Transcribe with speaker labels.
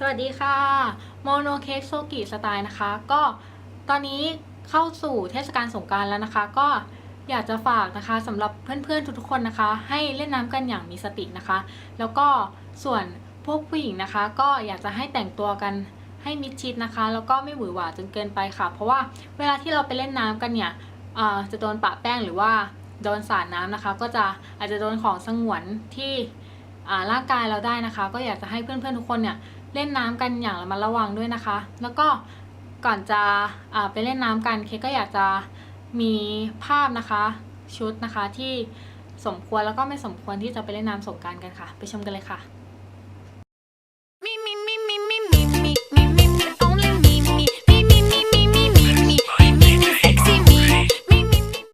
Speaker 1: สวัสดีค้กโซกิสไตล์นะคะ ก็ตอนนี้เข้าสู่เทศกาลสงกรารแล้วนะคะ ก็อยากจะฝากนะคะสำหรับเพื่อนๆทุกๆคนนะคะ ให้เล่นน้ำกันอย่างมีสตินะคะ แล้วก็ส่วนพวกผู้หญิงนะคะ ก็อยากจะให้แต่งตัวกันให้มิดชิดนะคะ แล้วก็ไม่หวือหวาจนเกินไปค่ะ เพราะว่าเวลาที่เราไปเล่นน้ำกันเนี่ยจะโดนปะแป้งหรือว่าโดนสาดน้ำนะคะ ก็จะอาจจะโดนของสงวนที่ ร่างกายเราได้นะคะ ก็อยากจะให้เพื่อนๆทุกคนเนี่ยเล่นน้ำกันอย่างระมัดระวังด้วยนะคะ แล้วก็ก่อนจะอ่าไปเล่นน้ำกันเคก็อยากจะมีภาพนะคะชุดนะคะที่สมควรแล้วก็ไม่สมควรที่จะไปเล่นน้ำสงการกันค่ะ ไปชมกันเลยค่ะ